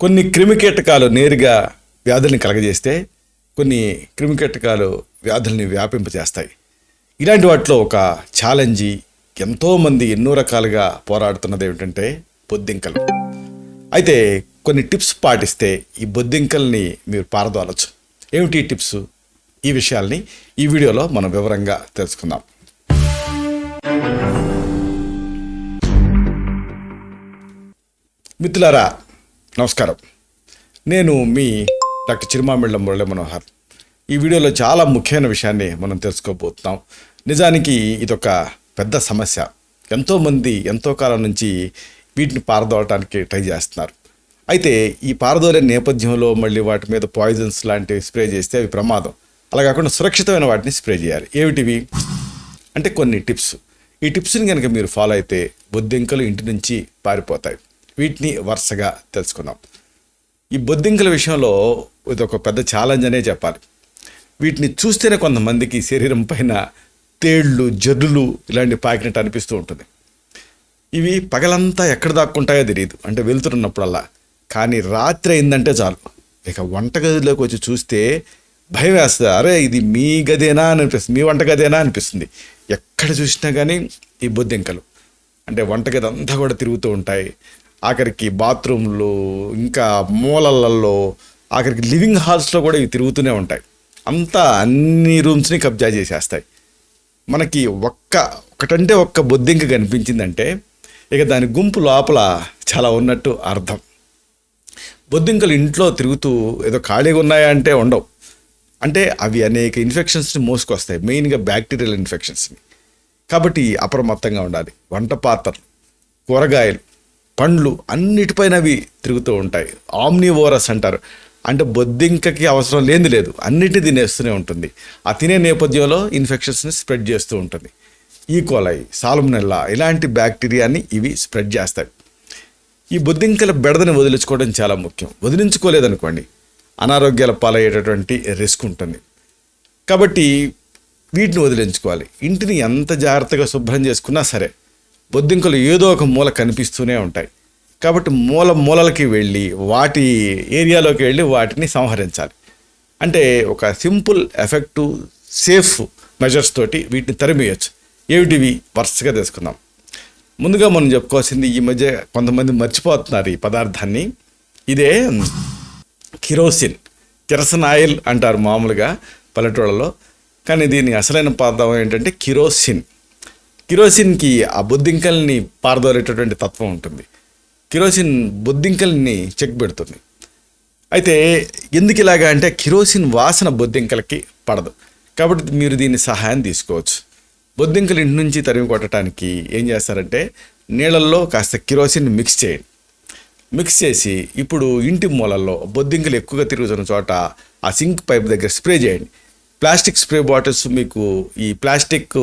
కొన్ని క్రిమికీటకాలు నేరుగా వ్యాధుల్ని కలగజేస్తే కొన్ని క్రిమికీటకాలు వ్యాధుల్ని వ్యాపింపజేస్తాయి. ఇలాంటి వాటిలో ఒక ఛాలెంజీ ఎంతోమంది ఎన్నో రకాలుగా పోరాడుతున్నది ఏమిటంటే బొద్దింకలు. అయితే కొన్ని టిప్స్ పాటిస్తే ఈ బొద్దింకల్ని మీరు పారదోలచ్చు. ఏమిటి టిప్స్? ఈ విషయాల్ని ఈ వీడియోలో మనం వివరంగా తెలుసుకుందాం. మిత్రులారా నమస్కారం. నేను మీ డాక్టర్ చిరుమామిళ్ళ మురళి మనోహర్. ఈ వీడియోలో చాలా ముఖ్యమైన విషయాన్ని మనం తెలుసుకోబోతున్నాం. నిజానికి ఇదొక పెద్ద సమస్య. ఎంతోమంది ఎంతో కాలం నుంచి వీటిని పారదోలటానికి ట్రై చేస్తున్నారు. అయితే ఈ పారదోలే నేపథ్యంలో మళ్ళీ వాటి మీద పాయిజన్స్ లాంటివి స్ప్రే చేస్తే అవి ప్రమాదం. అలా కాకుండా సురక్షితమైన వాటిని స్ప్రే చేయాలి. ఏమిటివి? అంటే కొన్ని టిప్స్. ఈ టిప్స్ని కనుక మీరు ఫాలో అయితే బొద్దింకలు ఇంటి నుంచి పారిపోతాయి. వీటిని వరుసగా తెలుసుకుందాం. ఈ బొద్దింకల విషయంలో ఇది ఒక పెద్ద ఛాలెంజ్ అనే చెప్పాలి. వీటిని చూస్తేనే కొంతమందికి శరీరం పైన తేళ్ళు జర్రులు ఇలాంటి పాకినట్టు అనిపిస్తూ ఉంటుంది. ఇవి పగలంతా ఎక్కడ దాక్కుంటాయో తెలియదు అంటే వెళ్తున్నప్పుడల్లా. కానీ రాత్రి అయిందంటే చాలు. ఇక వంటగదిలోకి వచ్చి చూస్తే భయం వేస్తుంది. అరే ఇది మీ గదేనా అని అనిపిస్తుంది. మీ వంట గదేనా అనిపిస్తుంది. ఎక్కడ చూసినా కానీ ఈ బొద్దింకలు. అంటే వంటగది అంతా కూడా తిరుగుతూ ఉంటాయి. ఆఖరికి బాత్రూమ్లు ఇంకా మూలలలో ఆఖరికి లివింగ్ హాల్స్లో కూడా ఇవి తిరుగుతూనే ఉంటాయి. అంతా అన్ని రూమ్స్ని కబ్జా చేసేస్తాయి. మనకి ఒక్క ఒకటంటే ఒక్క బొద్దింక కనిపించిందంటే ఇక దాని గుంపు లోపల చాలా ఉన్నట్టు అర్థం. బొద్దింకలు ఇంట్లో తిరుగుతూ ఏదో ఖాళీగా ఉన్నాయా అంటే ఉండవు. అంటే అవి అనేక ఇన్ఫెక్షన్స్ని మోసుకొస్తాయి. మెయిన్గా బ్యాక్టీరియల్ ఇన్ఫెక్షన్స్ని. కాబట్టి అప్రమత్తంగా ఉండాలి. వంట పాత్రలు కూరగాయలు పండ్లు అన్నిటిపైన అవి తిరుగుతూ ఉంటాయి. ఆమ్నివోరస్ అంటారు. అంటే బొద్దింకకి అవసరం లేని లేదు. అన్నిటి తినేస్తూనే ఉంటుంది. ఆ తినే నేపథ్యంలో ఇన్ఫెక్షన్స్ని స్ప్రెడ్ చేస్తూ ఉంటుంది. ఈకోలై కోలై సాల్మనెల్లా ఇలాంటి బ్యాక్టీరియాని ఇవి స్ప్రెడ్ చేస్తాయి. ఈ బొద్దింకల బెడదని వదిలించుకోవడం చాలా ముఖ్యం. వదిలించుకోలేదనుకోండి అనారోగ్యాల పాలయ్యేటటువంటి రిస్క్ ఉంటుంది. కాబట్టి వీటిని వదిలించుకోవాలి. ఇంటిని ఎంత జాగ్రత్తగా శుభ్రం చేసుకున్నా సరే బొద్దింకలు ఏదో ఒక మూల కనిపిస్తూనే ఉంటాయి. కాబట్టి మూల మూలలకి వెళ్ళి వాటి ఏరియాలోకి వెళ్ళి వాటిని సంహరించాలి. అంటే ఒక సింపుల్ ఎఫెక్టివ్ సేఫ్ మెజర్స్ తోటి వీటిని తరిమేయచ్చు. ఏమిటివి? వరుసగా తీసుకుందాం. ముందుగా మనం చెప్పుకోవాల్సింది ఈ మధ్య కొంతమంది మర్చిపోతున్నారు ఈ పదార్థాన్ని. ఇదే కిరోసిన్ కిరసన్ ఆయిల్ అంటారు మామూలుగా పల్లెటూళ్ళలో. కానీ దీని అసలైన పదార్థం ఏంటంటే కిరోసిన్. కిరోసిన్కి ఆ బొద్దింకల్ని పారదోలేటటువంటి తత్వం ఉంటుంది. కిరోసిన్ బొద్దింకల్ని చెక్ పెడుతుంది. అయితే ఎందుకు ఇలాగా అంటే కిరోసిన్ వాసన బొద్దింకలకి పడదు. కాబట్టి మీరు దీని సహాయం తీసుకోవచ్చు. బొద్దింకలు ఇంటి నుంచి తరిమి కొట్టడానికి ఏం చేస్తారంటే నీళ్ళల్లో కాస్త కిరోసిన్ మిక్స్ చేయండి. మిక్స్ చేసి ఇప్పుడు ఇంటి మూలల్లో బొద్దింకలు ఎక్కువగా తిరుగుతున్న చోట ఆ సింక్ పైప్ దగ్గర స్ప్రే చేయండి. ప్లాస్టిక్ స్ప్రే బాటిల్స్ మీకు ఈ ప్లాస్టిక్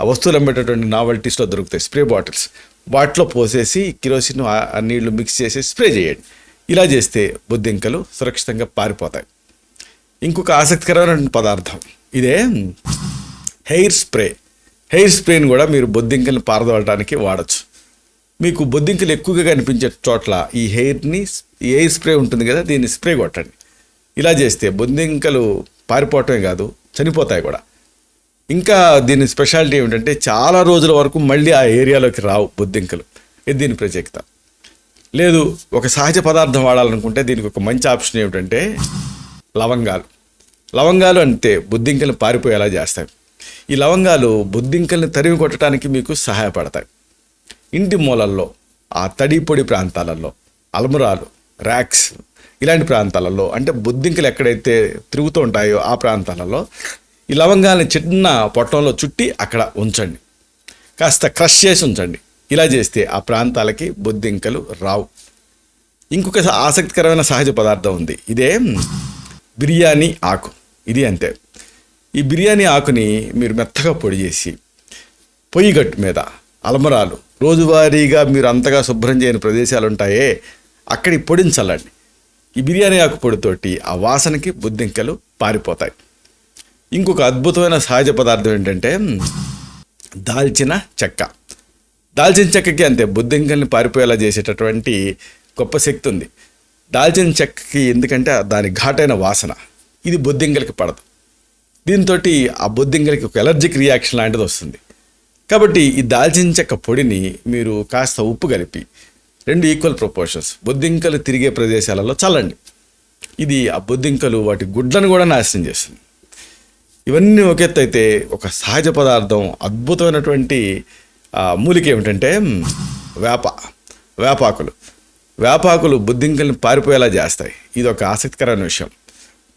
ఆ వస్తువులు అమ్మేటటువంటి నావల్టీస్లో దొరుకుతాయి. స్ప్రే బాటిల్స్ వాటిలో పోసేసి కిరోసిన్ ఆ నీళ్ళు మిక్స్ చేసి స్ప్రే చేయండి. ఇలా చేస్తే బొద్దింకలు సురక్షితంగా పారిపోతాయి. ఇంకొక ఆసక్తికరమైన పదార్థం. ఇదే హెయిర్ స్ప్రే. హెయిర్ స్ప్రేని కూడా మీరు బొద్దింకల్ని పారదోలటానికి వాడచ్చు. మీకు బొద్దింకలు ఎక్కువగా కనిపించే చోట్ల ఈ హెయిర్ని ఈ హెయిర్ స్ప్రే ఉంటుంది కదా దీన్ని స్ప్రే కొట్టండి. ఇలా చేస్తే బొద్దింకలు పారిపోవటమే కాదు చనిపోతాయి కూడా. ఇంకా దీని స్పెషాలిటీ ఏమిటంటే చాలా రోజుల వరకు మళ్ళీ ఆ ఏరియాలోకి రావు బొద్దింకలు. ఇది దీని ప్రత్యేకత. లేదు ఒక సహజ పదార్థం వాడాలనుకుంటే దీనికి ఒక మంచి ఆప్షన్ ఏమిటంటే లవంగాలు. లవంగాలు అంటే బొద్దింకలు పారిపోయేలా చేస్తాయి. ఈ లవంగాలు బొద్దింకల్ని తరిమి కొట్టడానికి మీకు సహాయపడతాయి. ఇంటి మూలల్లో ఆ తడి పొడి ప్రాంతాలలో అల్మురాలు ర్యాక్స్ ఇలాంటి ప్రాంతాలలో అంటే బొద్దింకలు ఎక్కడైతే తిరుగుతూ ఉంటాయో ఆ ప్రాంతాలలో ఈ లవంగాన్ని చిన్న పొట్టంలో చుట్టి అక్కడ ఉంచండి. కాస్త క్రష్ చేసి ఉంచండి. ఇలా చేస్తే ఆ ప్రాంతాలకి బొద్దింకలు రావు. ఇంకొక ఆసక్తికరమైన సహజ పదార్థం ఉంది. ఇదే బిర్యానీ ఆకు. ఇది అంతే. ఈ బిర్యానీ ఆకుని మీరు మెత్తగా పొడి చేసి పొయ్యి గట్టు మీద అలమరాలు రోజువారీగా మీరు అంతగా శుభ్రం చేయని ప్రదేశాలు ఉంటాయే అక్కడి పొడిని చల్లండి. ఈ బిర్యానీ ఆకు పొడితోటి ఆ వాసనకి బుద్ధింకలు పారిపోతాయి. ఇంకొక అద్భుతమైన సహజ పదార్థం ఏంటంటే దాల్చిన చెక్క. దాల్చిన చెక్కకి అంతే బుద్ధింకల్ని పారిపోయేలా చేసేటటువంటి గొప్ప శక్తి ఉంది. దాల్చిన చెక్కకి ఎందుకంటే దాని ఘాటైన వాసన ఇది బొద్దింకలకి పడదు. దీంతో ఆ బొద్దింకలకి ఒక ఎలర్జిక్ రియాక్షన్ లాంటిది వస్తుంది. కాబట్టి ఈ దాల్చిన చెక్క పొడిని మీరు కాస్త ఉప్పు కలిపి రెండు ఈక్వల్ ప్రపోర్షన్స్ బొద్దింకలు తిరిగే ప్రదేశాలలో చల్లండి. ఇది ఆ బొద్దింకలు వాటి గుడ్లను కూడా నాశనం చేస్తుంది. ఇవన్నీ ఒక ఎత్తు అయితే ఒక సహజ పదార్థం అద్భుతమైనటువంటి మూలిక ఏమిటంటే వేప వేపాకులు. వేపాకులు బొద్దింకల్ని పారిపోయేలా చేస్తాయి. ఇది ఒక ఆసక్తికరమైన విషయం.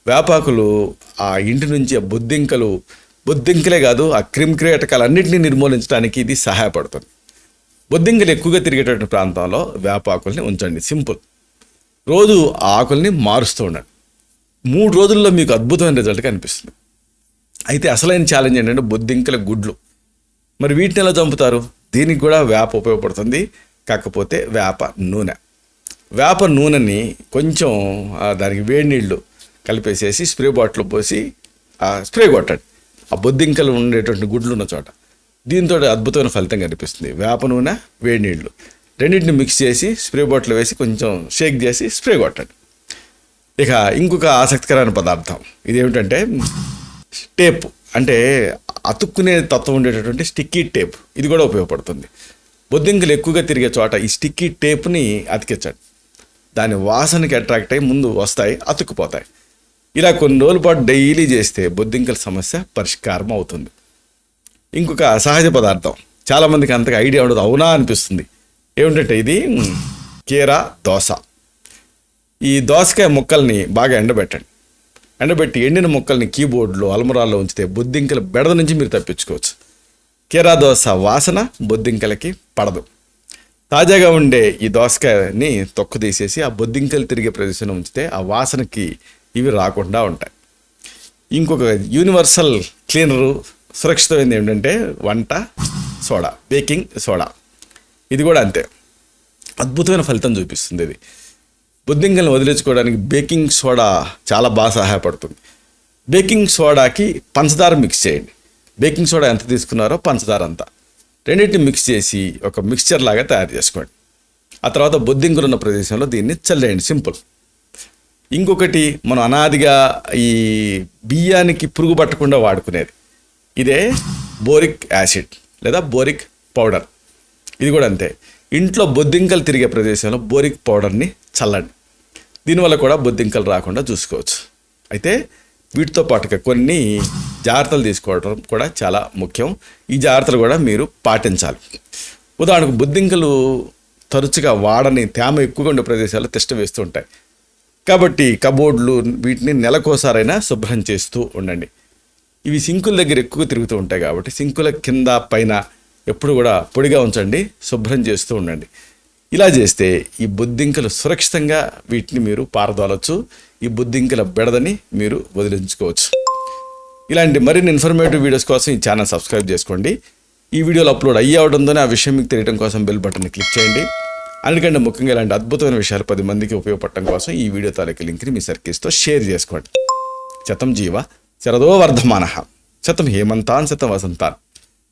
వేపాకులు ఆ ఇంటి నుంచి ఆ బొద్దింకలు బొద్దింకలే కాదు ఆ క్రిమిక్రియేటకాలన్నింటినీ నిర్మూలించడానికి ఇది సహాయపడుతుంది. బొద్దింకలు ఎక్కువగా తిరిగేటటువంటి ప్రాంతంలో వేపాకుల్ని ఉంచండి. సింపుల్. రోజు ఆ ఆకుల్ని మారుస్తూ ఉండండి. మూడు రోజుల్లో మీకు అద్భుతమైన రిజల్ట్ కనిపిస్తుంది. అయితే అసలైన ఛాలెంజ్ ఏంటంటే బొద్దింకల గుడ్లు. మరి వీటిని ఎలా చంపుతారు? దీనికి కూడా వేప ఉపయోగపడుతుంది. కాకపోతే వేప నూనె. వేప నూనెని కొంచెం దానికి వేడి నీళ్ళు కలిపేసేసి స్ప్రే బాటిల్ పోసి ఆ స్ప్రే కొట్టండి. ఆ బొద్దింకలు ఉండేటువంటి గుడ్లు ఉన్న చోట. దీంతో అద్భుతమైన ఫలితం కనిపిస్తుంది. వేప నూనె వేడి నీళ్ళు రెండింటిని మిక్స్ చేసి స్ప్రే బాటిల్ వేసి కొంచెం షేక్ చేసి స్ప్రే కొట్టండి. ఇక ఇంకొక ఆసక్తికరమైన పదార్థం. ఇదేమిటంటే టేప్ అంటే అతుక్కునే తత్వం ఉండేటటువంటి స్టిక్కీ టేప్. ఇది కూడా ఉపయోగపడుతుంది. బొద్దింకలు ఎక్కువగా తిరిగే చోట ఈ స్టిక్కీ టేప్ని అతికించండి. దాని వాసనకి అట్రాక్ట్ అయ్యి ముందు వస్తాయి అతుక్కుపోతాయి. ఇలా కొన్ని రోజుల పాటు డైలీ చేస్తే బొద్దింకల సమస్య పరిష్కారం అవుతుంది. ఇంకొక సహజ పదార్థం. చాలామందికి అంతగా ఐడియా ఉండదు అవునా అనిపిస్తుంది. ఏమిటంటే ఇది? కీరా దోస ఈ దోసకాయ ముక్కల్ని బాగా ఎండబెట్టండి. ఎండబెట్టి ఎండిన ముక్కల్ని కీబోర్డ్లో అలమరాల్లో ఉంచితే బొద్దింకల బెడద నుంచి మీరు తప్పించుకోవచ్చు. కీరా దోస వాసన బొద్దింకలకి పడదు. తాజాగా ఉండే ఈ దోసకాయని తొక్కు తీసేసి ఆ బొద్దింకలు తిరిగే ప్రదేశంలో ఉంచితే ఆ వాసనకి ఇవి రాకుండా ఉంటాయి. ఇంకొక యూనివర్సల్ క్లీనరు సురక్షితమైనది ఏంటంటే వంట సోడా బేకింగ్ సోడా. ఇది కూడా అంతే. అద్భుతమైన ఫలితం చూపిస్తుంది ఇది. బొద్దింకల్ని వదిలించుకోవడానికి బేకింగ్ సోడా చాలా బాగా సహాయపడుతుంది. బేకింగ్ సోడాకి పంచదార మిక్స్ చేయండి. బేకింగ్ సోడా ఎంత తీసుకున్నారో పంచదార అంతా. రెండింటిని మిక్స్ చేసి ఒక మిక్స్చర్ లాగా తయారు చేసుకోండి. ఆ తర్వాత బొద్దింకలు ఉన్న ప్రదేశంలో దీన్ని చల్లేయండి సింపుల్. ఇంకొకటి మనం అనాదిగా ఈ బియ్యానికి పురుగు పట్టకుండా వాడుకునేది. ఇదే బోరిక్ యాసిడ్ లేదా బోరిక్ పౌడర్. ఇది కూడా అంతే. ఇంట్లో బొద్దింకలు తిరిగే ప్రదేశంలో బోరిక్ పౌడర్ని చల్లండి. దీనివల్ల కూడా బొద్దింకలు రాకుండా చూసుకోవచ్చు. అయితే వీటితో పాటుగా కొన్ని జాగ్రత్తలు తీసుకోవడం కూడా చాలా ముఖ్యం. ఈ జాగ్రత్తలు కూడా మీరు పాటించాలి. ఉదాహరణకు బొద్దింకలు తరచుగా వాడని తేమ ఎక్కువగా ఉండే ప్రదేశాల్లో తిష్ట వేస్తూ ఉంటాయి. కాబట్టి కబోర్డ్లు వీటిని నెలకోసారైనా శుభ్రం చేస్తూ ఉండండి. ఇవి సింకుల దగ్గర ఎక్కువ తిరుగుతూ ఉంటాయి కాబట్టి సింకుల కింద పైన ఎప్పుడు కూడా పొడిగా ఉంచండి శుభ్రం చేస్తూ ఉండండి. ఇలా చేస్తే ఈ బొద్దింకలు సురక్షితంగా వీటిని మీరు పారదోలచ్చు ఈ బొద్దింకల బెడదని మీరు వదిలించుకోవచ్చు. ఇలాంటి మరిన్ని ఇన్ఫర్మేటివ్ వీడియోస్ కోసం ఈ ఛానల్ సబ్స్క్రైబ్ చేసుకోండి. ఈ వీడియోలు అప్లోడ్ అయ్యి అవడంతోనే ఆ విషయం మీకు తెలియడం కోసం బెల్ బటన్ని క్లిక్ చేయండి. అందుకంటే ముఖ్యంగా ఇలాంటి అద్భుతమైన విషయాలు పది మందికి ఉపయోగపడటం కోసం ఈ వీడియో తాలూకు లింక్ని మీ సర్కిల్స్తో షేర్ చేసుకోండి. శతం జీవ శరదో వర్ధమాన. శతం హేమంతాన్ శతం వసంతాన్.